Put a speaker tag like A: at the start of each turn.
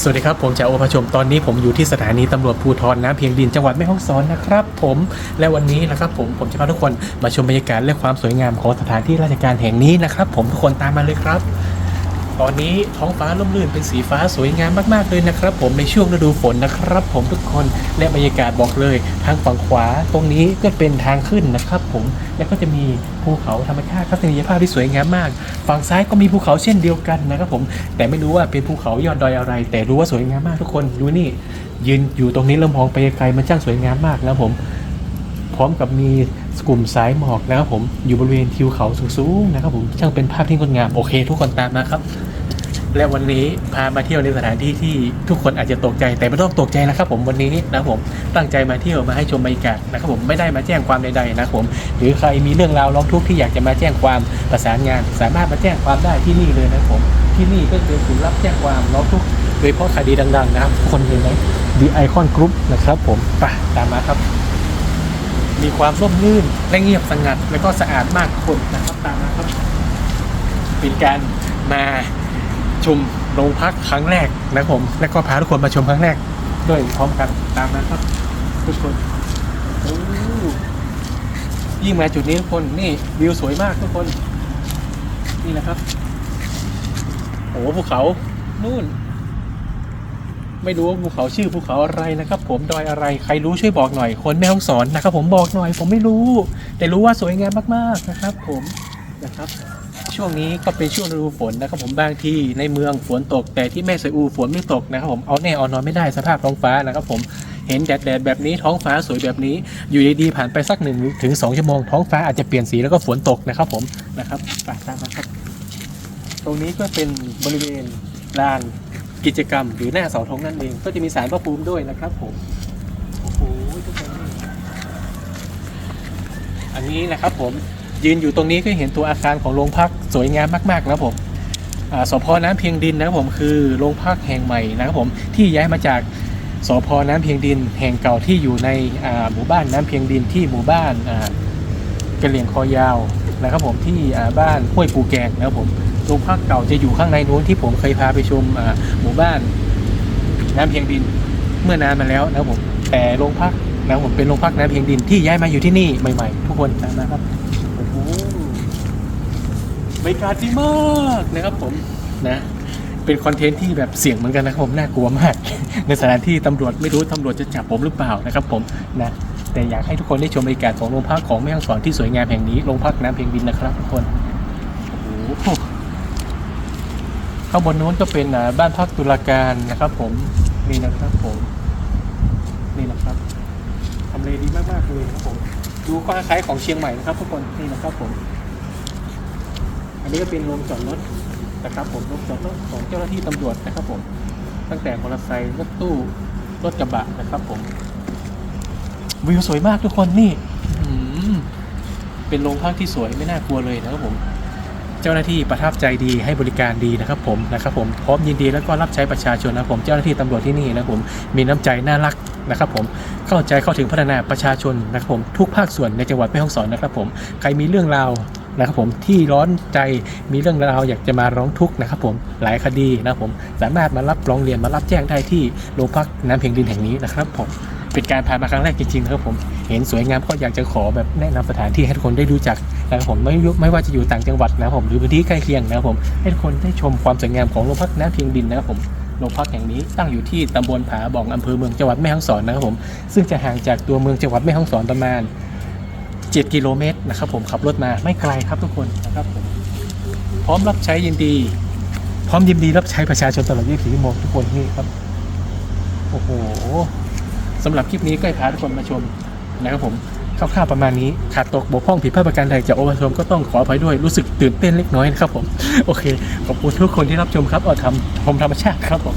A: สวัสดีครับ ผมจ่าโอภาชมตอนนี้ผมอยู่ที่สถานีตำรวจภูธรน้ำเพียงดินจังหวัดแม่ฮ่องสอนนะครับผมและวันนี้นะครับผมผมจะพาทุกคนมาชมบรรยากาศและความสวยงามของสถานที่ราชการแห่งนี้นะครับผมทุกคนตามมาเลยครับ ตอนนี้ท้องฟ้าร่มรื่นเป็นสีฟ้าสวยงามมากๆเลยนะครับ ผมในช่วงฤดูฝนนะครับ ผมทุกคนและบรรยากาศบอกเลย ทางฝั่งขวาตรงนี้ก็เป็นทางขึ้นนะครับ ผมแล้วก็จะมีภูเขาธรรมชาติทัศนียภาพที่สวยงามมาก ฝั่งซ้ายก็มีภูเขาเช่นเดียวกันนะครับ ผมแต่ไม่รู้ว่าเป็นภูเขายอดดอยอะไร แต่รู้ว่าสวยงามมากทุกคนดูนี่ยืนอยู่ตรงนี้เริ่มมองไปไกลมันช่างสวยงามมากนะครับผม พร้อมกับมีกลุ่มสายหมอกนะครับผมอยู่บริเวณทิวเขาสูงๆนะครับผมช่างเป็นภาพที่งดงามโอเค ทุกคนตามมาครับ และวันนี้พามาเที่ยวในสถานที่ที่ทุกคนอาจจะตกใจแต่ไม่ต้องตกใจนะครับ ผมวันนี้นะผมตั้งใจมาเที่ยวมาให้ชมบรรยากาศนะครับผมไม่ได้มาแจ้งความใดๆนะครับผม หรือใครมีเรื่องราวร้องทุกข์ที่อยากจะมาแจ้งความประสานงาน สามารถมาแจ้งความได้ที่นี่เลยนะครับผม ที่นี่ก็คือศูนย์รับแจ้งความร้องทุกข์โดยเฉพาะคดีดัง ๆ นะครับทุกคนเห็นไหม The Icon Group นะครับ ผมไปตามมาครับ มีความร่มรื่นและเงียบสงัด แล้วก็สะอาดมากคนนะครับตามมาครับเป็นการมา มโรงพักครั้งแรกนะครับผม แล้วก็พาทุกคนมาชมครั้งแรก ด้วยพร้อมกันตามนั้นครับ ทุกคนยิ่งมาจุดนี้ทุกคนนี่วิวสวยมากทุกคน นี่นะครับโอ้ภูเขานู่น ไม่รู้ว่าภูเขาชื่อภูเขาอะไรนะครับ ผมดอยอะไรใครรู้ช่วยบอกหน่อย คนแม่ห้องสอนนะครับ ผมบอกหน่อย ผมไม่รู้ แต่รู้ว่าสวยงามมากๆนะครับ ผมนะครับ ช่วงนี้ก็เป็นช่วงฤดูฝนนะครับผมบางที่ในเมืองฝนตก แต่ที่แม่สายอูฝนไม่ตกนะครับผมเอาแน่เอานอนไม่ได้สภาพท้องฟ้านะครับผมเห็นแดดแดดแบบนี้ท้องฟ้าสวยแบบนี้ อยู่ดีๆผ่านไปสักหนึ่งถึงสองชั่วโมงท้องฟ้าอาจจะเปลี่ยนสีแล้วก็ฝนตกนะครับผมนะครับไปตามมาครับ ตรงนี้ก็เป็นบริเวณลานกิจกรรม หรือหน้าเสาธงนั่นเอง ก็จะมีสารพระภูมิด้วยนะครับผมโอ้โหทุกคนอันนี้นะครับผม ยืนอยู่ตรงนี้ก็เห็นตัวอาคารของโรงพักสวยงามมากๆแล้วผมสพน้ำเพียงดินนะครับผมคือโรงพักแห่งใหม่นะครับผมที่ย้ายมาจากสพน้ำเพียงดิน แห่งเก่าที่อยู่ในหมู่บ้านน้ำเพียงดินที่หมู่บ้านกระเหลี่ยงคอยาวนะครับผมที่บ้านห้วยปูแกงนะครับผมโรงพักเก่าจะอยู่ข้างในนู้นที่ผมเคยพาไปชมหมู่บ้านน้ำเพียงดินเมื่อนานมาแล้วนะครับผมแต่โรงพักนะครับผมเป็นโรงพักน้ำเพียงดินที่ย้ายมาอยู่ที่นี่ใหม่ ๆ ทุกคนนะครับ บรรยากาศดีมากนะครับผมนะเป็นคอนเทนต์ที่แบบเสี่ยงเหมือนกันนะครับผมน่ากลัวมาก ในสถานที่ตำรวจไม่รู้ตำรวจจะจับผมหรือเปล่านะครับผมนะแต่อยากให้ทุกคนได้ชมบรรยากาศของโรงพักของแม่ฮ่องสอนที่สวยงามแห่งนี้โรงพักน้ำเพียงดินนะครับทุกคนโอ้โหข้างบนนู้นก็เป็นอ่าบ้านพักตุลาการนะครับ ผมนี่นะครับผมนี่นะครับทำเลดีมากๆเลยนะครับผมดูก็คล้ายของเชียงใหม่นะครับทุกคนนี่นะครับผม นี้ก็เป็นโรงจอดรถนะครับผมโรงจอดรถของเจ้าหน้าที่ตำรวจนะครับผม ตั้งแต่มอเตอร์ไซค์รถตู้รถกระบะนะครับผม วิวสวยมากทุกคนนี่เป็นโรงพักที่สวยไม่น่ากลัวเลยนะครับผม เจ้าหน้าที่ประทับใจดีให้บริการดีนะครับผมนะครับผมพร้อมยินดีแล้วก็รับใช้ประชาชนนะครับผมเจ้าหน้าที่ตำรวจที่นี่นะครับผมมีน้ำใจน่ารักนะครับผมเข้าใจเข้าถึงพัฒนาประชาชนนะครับผมทุกภาคส่วนในจังหวัดแม่ฮ่องสอนนะครับผมใครมีเรื่องราว นะครับผมที่ร้อนใจมีเรื่องราวอยากจะมาร้องทุกข์นะครับผมหลายคดีนะครับผมสามารถมารับร้องเรียนมารับแจ้งได้ที่โรงพักน้ำเพียงดินแห่งนี้นะครับผมเป็นการพามาครั้งแรกจริงๆนะครับผมเห็นสวยงามก็อยากจะขอแบบแนะนำสถานที่ให้ทุกคนได้รู้จักนะครับผมไม่ไม่ว่าจะอยู่ต่างจังหวัดนะครับผมหรือพื้นที่ใกล้เคียงนะครับผมให้ทุกคนได้ชมความสวยงามของโรงพักน้ำเพียงดินนะครับผมโรงพักแห่งนี้ตั้งอยู่ที่ตำบลผาบ่องอำเภอเมืองจังหวัดแม่ฮ่องสอนนะครับผมซึ่งจะห่างจากตัวเมืองจังหวัดแม่ฮ่องสอนประมาณ 7 กิโลเมตรนะครับผมขับรถมาไม่ไกลครับทุกคนนะครับผมพร้อมรับใช้ยินดี พร้อมยินดีรับใช้ประชาชนตลอด 24 ชั่วโมงทุกคนนี่ครับ โอ้โหสำหรับคลิปนี้ก็ให้พาทุกคนมาชมนะครับผมคร่าวๆประมาณนี้ขาดตกบกพร่องผิดพลาดประการใดจากโอวาชมก็ต้องขออภัยด้วยรู้สึกตื่นเต้นเล็กน้อยนะครับผม โอเค ขอบคุณทุกคนที่รับชมครับเอาทำชมธรรมชาติครับผม